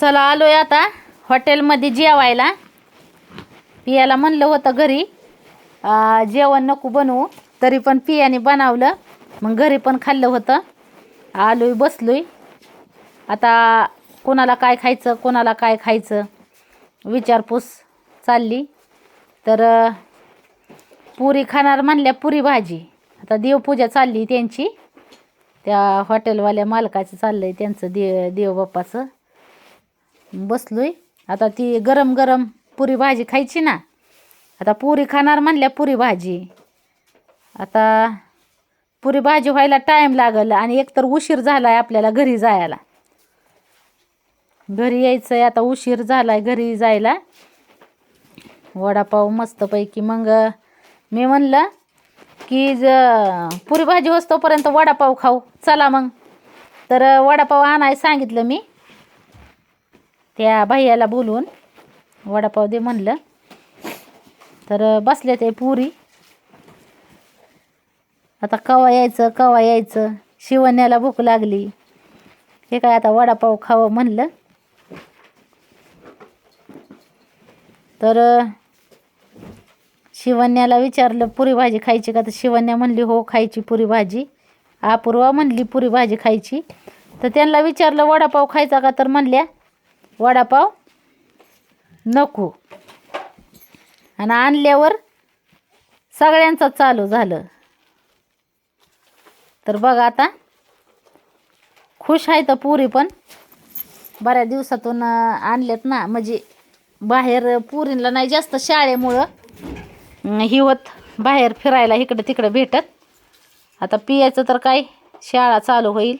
चला आलोय आता हॉटेलमध्ये जेवायला. पियाला म्हणलं होतं घरी जेवण नको बनवू तरी पण पियाने बनवलं मग घरी पण खाल्लं होतं. आलोय बसलोय. आता कोणाला काय खायचं कोणाला काय खायचं विचारपूस चालली. तर पुरी खाणार म्हणल्या पुरी भाजी. आता देवपूजा चालली त्यांची. त्या हॉटेलवाल्या मालकाचं चाललं आहे त्यांचं दे देवबाप्पाचं. बसलोय. आता ती गरम गरम पुरी भाजी खायची ना. आता पुरी खाणार म्हणल्या पुरी भाजी. आता पुरी भाजी व्हायला टाईम लागल आणि एकतर उशीर झाला आहे आपल्याला घरी जायला. घरी यायचंय आता उशीर झालाय घरी जायला. वडापाव मस्तपैकी मग मी म्हणलं की ज पुरी भाजी होतोपर्यंत वडापाव खाऊ. चला मग. तर वडापाव आणाय सांगितलं मी. त्या भैयाला बोलवून वडापाव दे म्हणलं. तर बसले ते पुरी. आता कवा यायचं कवा यायचं? शिवण्याला भूक लागली. हे काय आता वडापाव खावं म्हणलं. तर शिवण्याला विचारलं पुरी भाजी खायची का? तर शिवण्या म्हणली हो खायची पुरी भाजी. अपूर्वा म्हणली पुरी भाजी खायची. तर त्यांना विचारलं वडापाव खायचा का? तर म्हणल्या वडापाव नको. आणि आणल्यावर सगळ्यांचं चालू झालं. तर बघा आता खुश आहे तर पुरी पण. बऱ्याच दिवसातून आणलेत ना म्हणजे बाहेर पुरीला नाही जास्त शाळेमुळं. हिवत ही होत बाहेर फिरायला इकडं तिकडं भेटत. आता पियाचं तर काय शाळा चालू होईल.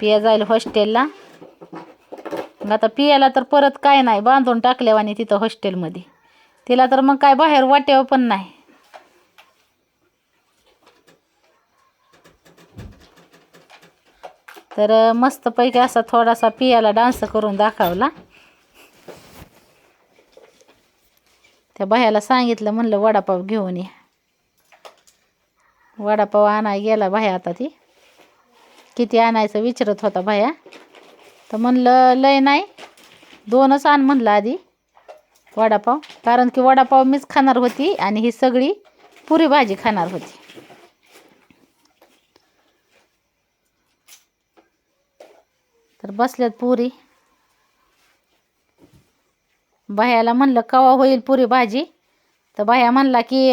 पिया जाईल हॉस्टेलला मग आता पियाला तर परत काय नाही बांधून टाकल्यावानी तिथं हॉस्टेलमध्ये. तिला तर मग काय बाहेर वाट्यावर पण नाही. तर मस्तपैकी असा थोडासा पियाला डान्स करून दाखवला. त्या बाह्याला सांगितलं म्हणलं वडापाव घेऊन ये. वडापाव आणाय गेला बाह्या आता ती. किती आणायचं विचारत होता बाह्या. तर म्हणलं लय नाही. दोनच आण म्हणलं आधी. वडापाव. कारण की वडापाव मीच खाणार होती आणि ही सगळी पुरी भाजी खाणार होती. तर बसल्यात पुरी. बाह्याला म्हणलं कवा होईल पुरी भाजी? तर बाह्या म्हणला की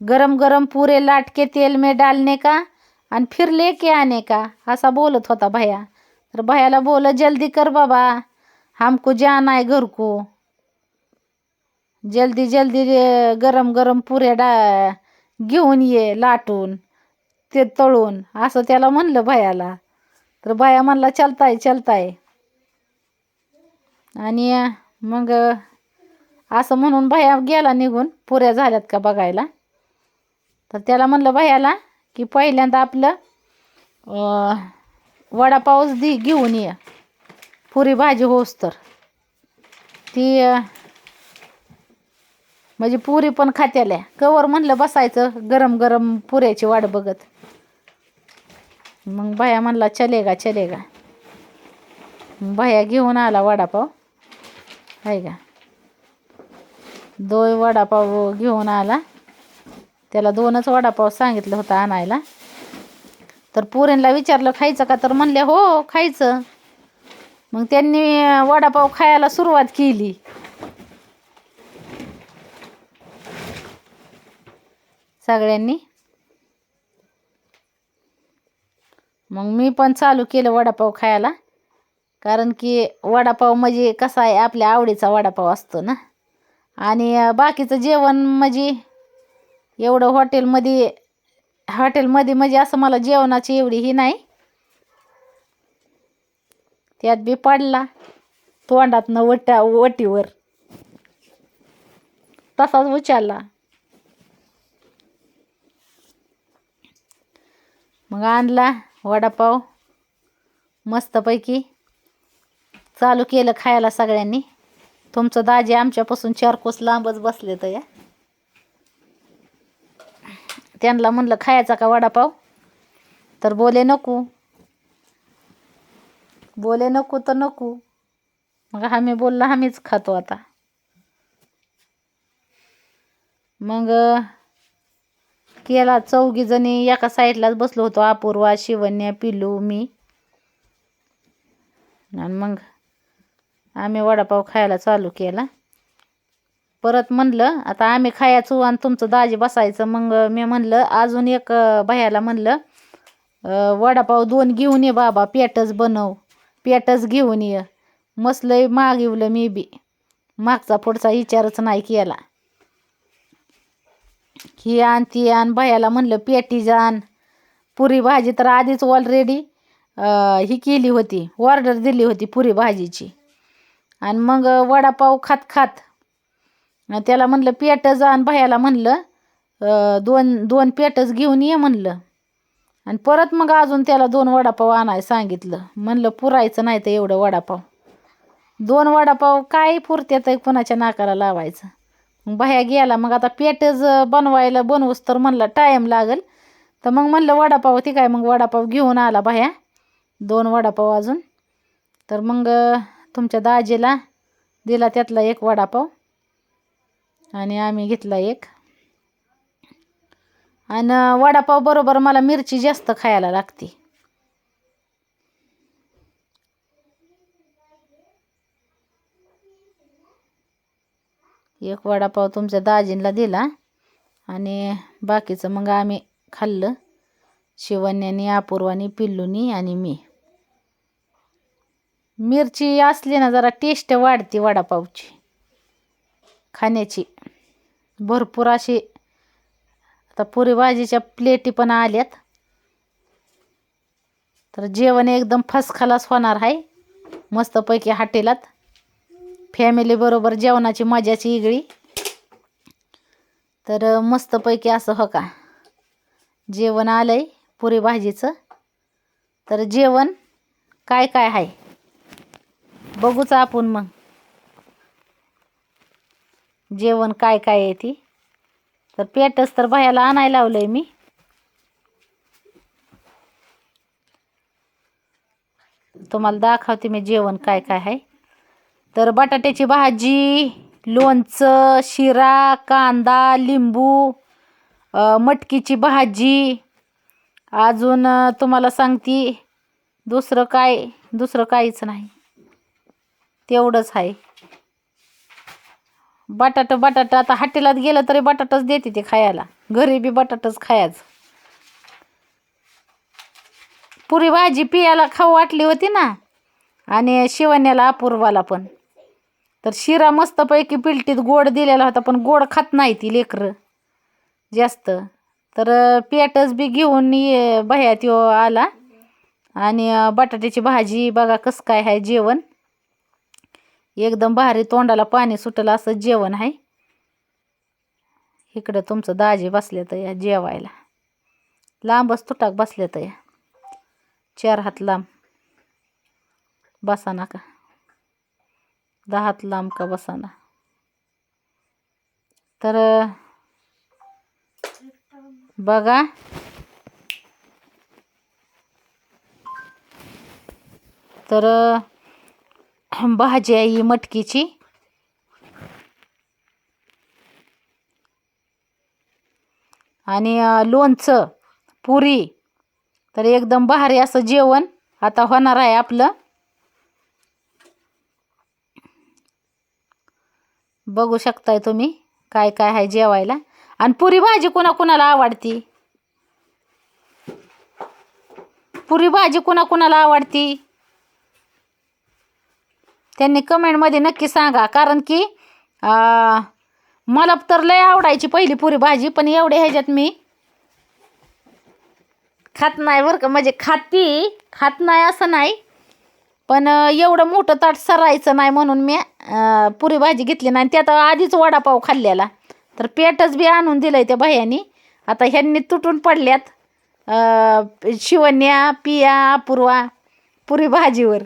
गरम गरम पुरे लाटके तेल में डालने का? आणि फिरले की आणे का? असा बोलत होता भैया. तर भैयाला बोल जल्दी कर बाबा हमको जाना है घर को जल्दी जल्दी गरम गरम पुऱ्या डा घेऊन ये लाटून ते तळून असं त्याला म्हणलं भयाला. तर भया म्हणला चलताय चलताय. आणि मग असं म्हणून भया गेला निघून पुऱ्या झाल्यात का बघायला. तर त्याला म्हणलं भयाला की पहिल्यांदा आपलं वडापावच दि घेऊन ये. पुरी भाजी होस तर. ती म्हणजे पुरी पण खात्याल्या. कवर म्हणलं बसायचं गरम गरम पुऱ्याची वाट बघत. मग भाया म्हणला चलेगा चलेगा भाया घेऊन आला वडापाव. आहे का? दोन वडापाव घेऊन आला. त्याला दोनच वडापाव सांगितलं होतं आणायला. तर पुरींला विचारलं खायचं का? तर म्हणले हो खायचं. मग त्यांनी वडापाव खायला सुरुवात केली. सगळ्यांनी. मग मी पण चालू केलं वडापाव खायला. कारण की वडापाव म्हणजे कसा आहे आपल्या आवडीचा वडापाव असतो ना. आणि बाकीचं जेवण म्हणजे एवढं हॉटेलमध्ये हॉटेलमध्ये म्हणजे असं मला जेवणाची एवढी ही नाही. त्यात बी पडला. तोंडातनं वट्या वटीवर. तसाच उचलला. मग आणला वडापाव. मस्तपैकी चालू केलं खायला सगळ्यांनी. तुमचं दाजी आमच्यापासून चार कोस लांबच बसले तर या. त्यांना म्हणलं खायचा का वडापाव? तर बोले नको. बोले नको तर नको. मग आम्ही बोलला आम्हीच खातो आता. मग केला चौघीजणी एका साईडलाच बसलो होतो अपूर्वा शिवन्या पिलू मी. आणि मग आम्ही वडापाव खायला चालू केला. परत म्हणलं आता आम्ही खायचो आणि तुमचं दाजी बसायचं. मग मी म्हणलं अजून एक भयाला म्हणलं वडापाव दोन घेऊन ये बाबा पेटच बनव पेटच घेऊन ये. मसलंय मागिवलं मी बी. मागचा पुढचा विचारच नाही केला. ही आण ती आण भयाला म्हणलं पेटी जाण पुरी भाजी तर आधीच ऑलरेडी ही केली होती. ऑर्डर दिली होती पुरी भाजीची. आणि मग वडापाव खात खात त्याला म्हणलं पेटं जा. आणि भयाला म्हणलं दोन दोन पेटच घेऊन ये म्हणलं. आणि परत मग अजून त्याला दोन वडापाव आणायला सांगितलं. म्हणलं पुरायचं नाही तर एवढं वडापाव. दोन वडापाव काय पुरत्यात कोणाच्या नाकाला लावायचं? मग बाह्या गेला मग आता पेटच बनवायला बनवूस तर म्हणलं टाईम लागेल. तर मग म्हणलं वडापाव ती काय? मग वडापाव घेऊन आला बाह्या दोन वडापाव अजून. तर मग तुमच्या दाजीला दिला त्यातला एक वडापाव. आणि आम्ही घेतला एक. आणि वडापाव बरोबर मला मिरची जास्त खायला लागते. एक वडापाव तुमच्या दाजींला दिला आणि बाकीचं मग आम्ही खाल्लं. शिवण्यानी अपूर्वानी पिल्लूनी आणि मी. मिरची असली ना जरा टेस्ट वाढते वडापावची. खाण्याची. भरपूर अशी आता पुरी भाजीच्या प्लेटी पण आल्यात. तर जेवण एकदम फर्स्ट होणार आहे. मस्तपैकी हॉटेलात. फॅमिलीबरोबर जेवणाची मजाची इगळी तर मस्तपैकी असं हो का. जेवण आलं आहे पुरी भाजीचं. तर जेवण काय काय आहे? बघूच आपण मग. जेवण काय काय आहे ती? तर पेटच तर बायाला आणायला लावलंय मी. तुम्हाला दाखवते मी जेवण काय काय आहे. तर बटाट्याची भाजी लोणचं शिरा कांदा लिंबू मटकीची भाजी. अजून तुम्हाला सांगती दुसरं काय दुसरं काहीच नाही. तेवढंच आहे. बटाटा बटाटा. आता हॉटेलात गेलं तरी बटाटाच देते ते खायला. घरी बी बटाटाच खायचं. पुरी भाजी पियाला खाऊ वाटली होती ना? आणि शिवण्याला अपूर्वाला पण. तर शिरा मस्तपैकी पिलटीत गोड दिलेला होता पण गोड खात नाही ती लेकरं. जास्त. तर पेटच बी घेऊन ये भया यो आला. आणि बटाट्याची भाजी बघा कसं काय आहे जेवण. एकदम भारी तोंडाला पाणी सुटलं असं जेवण आहे. इकडं तुमचं दाजी बसले तर या जेवायला. लांबच तुटाक बसले तर या. चार हात लांब. बसा का. दहा हात लांब का बसाना तर बघा. तर भाजी आहे ही मटकीची. आणि लोणचं पुरी. तर एकदम भारी असं जेवण आता होणार आहे आपलं. बघू शकताय तुम्ही काय काय आहे जेवायला. आणि पुरी भाजी कोणाकोणाला आवडती? पुरी भाजी कोणाकोणाला आवडती? त्यांनी कमेंटमध्ये नक्की सांगा. कारण की मला तर लय आवडायची पहिली पुरी भाजी पण एवढे ह्याच्यात मी खात नाही बरं का. म्हणजे खाती खात नाही असं नाही. पण एवढं मोठं ताट सरायचं नाही म्हणून मी पुरी भाजी घेतली नाही. त्यात आधीच वडापाव खाल्लेला. तर पेटच बी आणून दिलंय त्या भैयानी. आता ह्यांनी तुटून पडल्यात शिवन्या शिवण्या पिया अपूर्वा पुरी भाजीवर.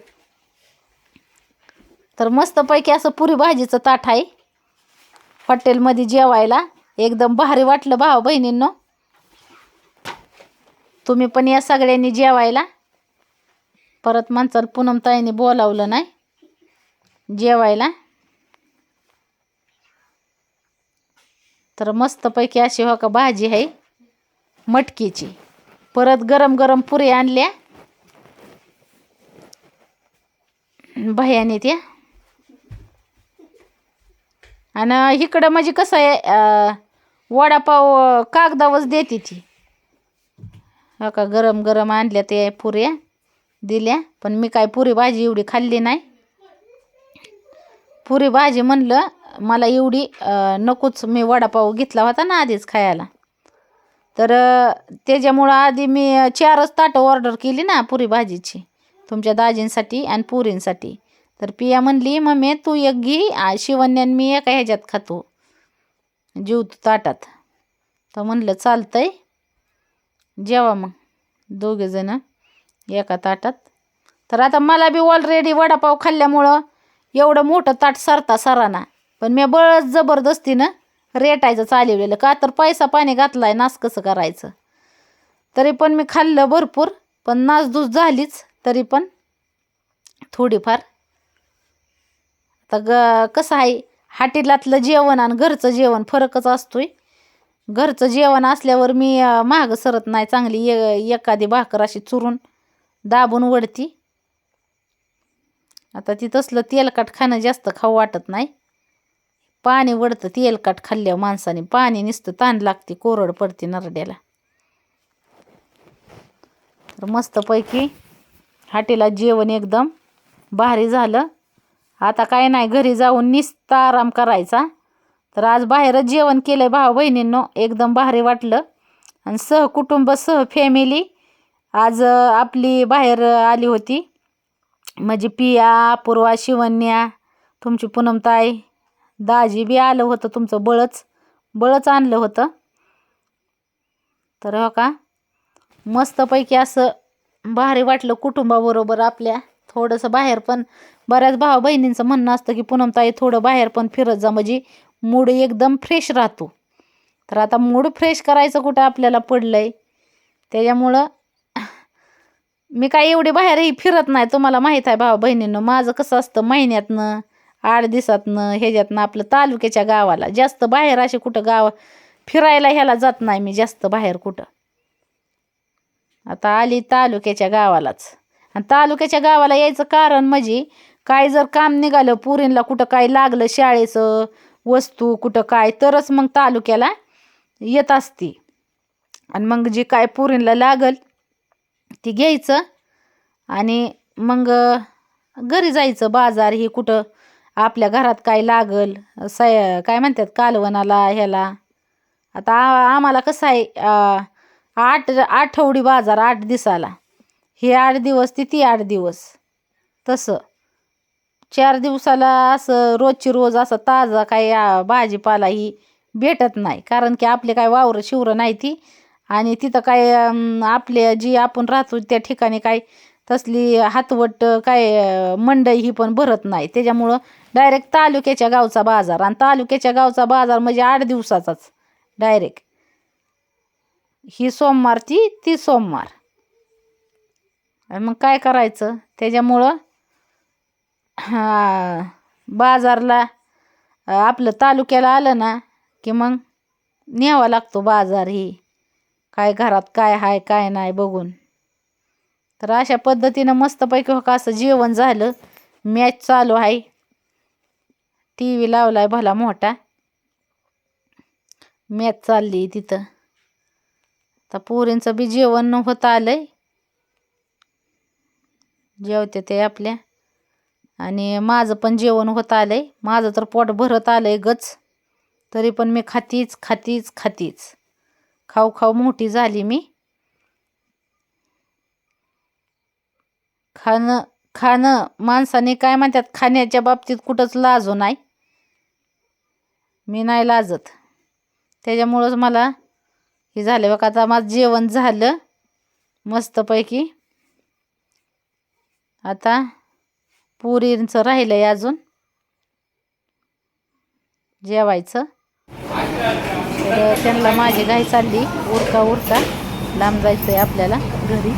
तर मस्तपैकी असं पुरी भाजीचं ताट आहे. हॉटेलमध्ये जेवायला एकदम भारी वाटलं भाऊ बहिणींनो. तुम्ही पण या सगळ्यांनी जेवायला. परत माणसाला पूनमताईने बोलावलं नाही. जेवायला. तर मस्तपैकी अशी हो का भाजी आहे. मटकीची. परत गरम गरम पुरी आणल्या. भयाने त्या आणि इकडं म्हणजे कसं आहे वडापाव कागदावच देते ती. हो का गरम गरम आणल्या ते पुऱ्या दिल्या पण मी काय पुरी भाजी एवढी खाल्ली नाही. पुरी भाजी म्हणलं मला एवढी नकोच मी वडापाव घेतला होता ना आधीच खायला. तर त्याच्यामुळं आधी मी चारच ताटं ऑर्डर केली ना पुरी भाजीची तुमच्या दाजींसाठी आणि पुरींसाठी. तर पिया म्हणली मम्मी तू एक घे शिवण्यान मी एका ह्याच्यात खातो. जेवतो ताटात. तर म्हणलं चालतंय. जेवा मग दोघेजणं एका ताटात. तर आता मला बी ऑलरेडी वडापाव खाल्ल्यामुळं एवढं मोठं ताट सरता सराना. पण मी बळच जबरदस्तीनं रेटायचं चालवलेलं. का तर पैसा पाणी घातलाय नास कसं करायचं? तरी पण मी खाल्लं भरपूर पण नासधूस झालीच तरी पण थोडीफार तर ग कसं आहे? हाटेलातलं जेवण आणि घरचं जेवण फरकच असतो आहे घरचं जेवण असल्यावर मी महाग सरत नाही चांगली ए एखादी भाकर अशी चुरून दाबून वडती आता ती तसलं तेलकट खाणं जास्त खाऊ वाटत नाही. पाणी वडतं तेलकट खाल्ल्यावर माणसाने पाणी नुसतं ताण लागते कोरड पडते नरड्याला. तर मस्तपैकी हाटेला जेवण एकदम भारी झालं. आता काय नाही घरी जाऊन निस्ता आराम करायचा. तर आज बाहेरच जेवण केलं भाऊ बहिणींनो एकदम भारी वाटलं. आणि सहकुटुंब सह फॅमिली आज आपली बाहेर आली होती. म्हणजे पिया पूर्वा शिवन्या तुमची पूनमताई दाजी बी आलं होतं तुमचं बळच बळच आणलं होतं. तर हो का मस्तपैकी असं भारी वाटलं कुटुंबाबरोबर आपल्या. थोडंसं बाहेर पण बऱ्याच भाऊ बहिणींचं म्हणणं असतं की पूनमताई थोडं बाहेर पण फिरत जा म्हणजे मूड एकदम फ्रेश राहतो. तर आता मूड फ्रेश करायचं कुठं आपल्याला पडलं आहे त्याच्यामुळं मी काय एवढी बाहेरही फिरत नाही तुम्हाला माहीत आहे भाऊ बहिणींनो. माझं कसं असतं महिन्यातनं आठ दिवसातनं ह्याच्यातनं आपलं तालुक्याच्या गावाला जास्त बाहेर असे कुठं गाव फिरायला ह्याला जात नाही मी जास्त बाहेर कुठं. आता आली तालुक्याच्या गावालाच. आणि तालुक्याच्या गावाला यायचं कारण म्हणजे काय जर काम निघालं पुरींला कुठं काय लागलं शाळेचं वस्तू कुठं काय तरच मग तालुक्याला येत असते. आणि मग जे काय पुरींला लागल ती घ्यायचं आणि मग घरी जायचं बाजार हे कुठं आपल्या घरात काय लागल सय काय म्हणतात कालवणाला ह्याला. आता आ- आम्हाला कसं आहे आठ आठवडी बाजार आठ दिसाला हे आठ दिवस ती ती आठ दिवस. तसं. चार दिवसाला असं रोजची रोज असं ताजा काही भाजीपाला ही भेटत नाही. कारण की आपले काय वावरं शिवरं नाही ती. आणि तिथं काय आपले जी आपण राहतो त्या ठिकाणी काय तसली हातवट काय मंडई ही पण भरत नाही. त्याच्यामुळं डायरेक्ट तालुक्याच्या गावचा बाजार. आणि तालुक्याच्या गावचा बाजार म्हणजे आठ दिवसाचाच. डायरेक्ट ही सोमवार ती ती सोमवार. आणि मग काय करायचं? त्याच्यामुळं बाजारला आपलं तालुक्याला आलं ना की मग न्यावा लागतो बाजार ही. काय घरात काय आहे काय नाही बघून. तर अशा पद्धतीनं मस्तपैकी हो का असं जेवण झालं. मॅच चालू आहे. टी व्ही लावला आहे भला मोठा. मॅच चालली तिथं. तर पोरींचं बी जेवण होत आहे जेवते ते आपल्या. आणि माझं पण जेवण होत आलं आहे माझं तर पोट भरत आलं आहे गच. तरी पण मी खातीच खातीच खातीच. खाऊ खाऊ मोठी झाली मी. खाणं खाणं माणसाने काय म्हणतात खाण्याच्या बाबतीत कुठंच लाजू नाही. मी नाही लाजत. त्याच्यामुळंच मला हे झालं बघा आता माझं जेवण झालं. मस्तपैकी. आता पुरींचं राहिलं आहे अजून. जेवायचं. तर त्यांना माझी घाई चालली. उरका उरका लांब जायचं आहे आपल्याला घरी.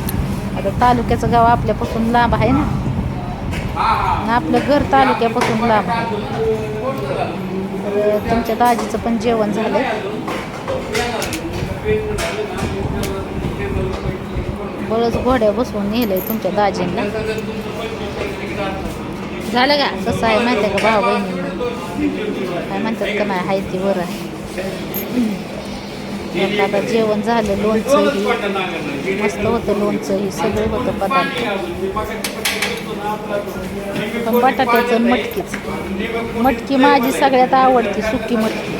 आता तालुक्याचं गाव आपल्यापासून लांब आहे ना. आपलं घर तालुक्यापासून लांब आहे. तर तुमच्या दाजीचं पण जेवण झालं बरंच घोड्या बसवून नेलंय तुमच्या दाजींना. झालं का? कसं आहे माहिती आहे का भाऊ बहिणींना? काय म्हणतात का नाही? आहे ती बरं आहे. आता आता जेवण झालं लोणचंही मस्त होतं लोणचंही सगळं होतं पदार्थ. पण बटाट्याचं मटकीच. मटकी माझी सगळ्यात आवडती सुकी मटकी.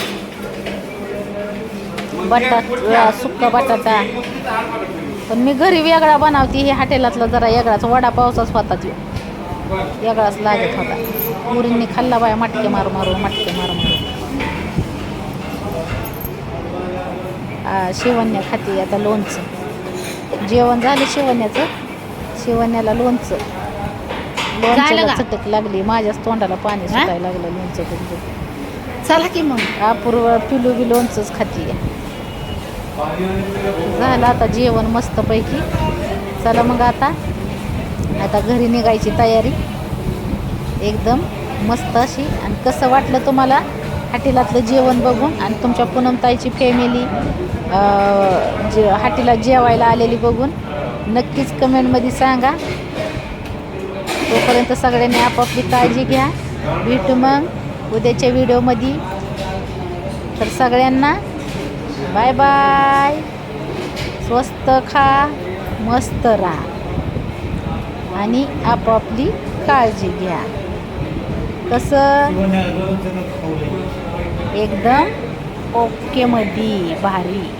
बटाटा सुका बटाटा. पण मी घरी वेगळा बनवते हे हॉटेलातला जरा वेगळाच वडापावचाच तो वेगळाच लागत होता. मुरींनी खाल्ला बाया मटके मारू मारू मटके मारू मारू आ, शिवण्या खाते आता लोणचं. जेवण झालं शिवण्याचं? शिवण्याला लोणचं. लोणच्याला का? चटक लागली. माझ्याच तोंडाला पाणी सुटायला लागलं लोणचं चला की मग. अपूर्व पिलू बी लोणचंच खाते झालं आता जेवण मस्तपैकी. चला मग आता. आता घरी निघायची तयारी. एकदम मस्त अशी. आणि कसं वाटलं तुम्हाला हॉटेलातलं जेवण बघून? आणि तुमच्या पूनमताईची फॅमिली जे हॉटेलात जेवायला आलेली बघून? नक्कीच कमेंटमध्ये सांगा. तोपर्यंत सगळ्यांनी आपापली काळजी घ्या. भेटू मग उद्याच्या व्हिडिओमध्ये तर सगळ्यांना बाय बाय. स्वस्त खा मस्त राहा. आणि आपापली काळजी घ्या. कसं? एकदम ओके मध्ये भारी.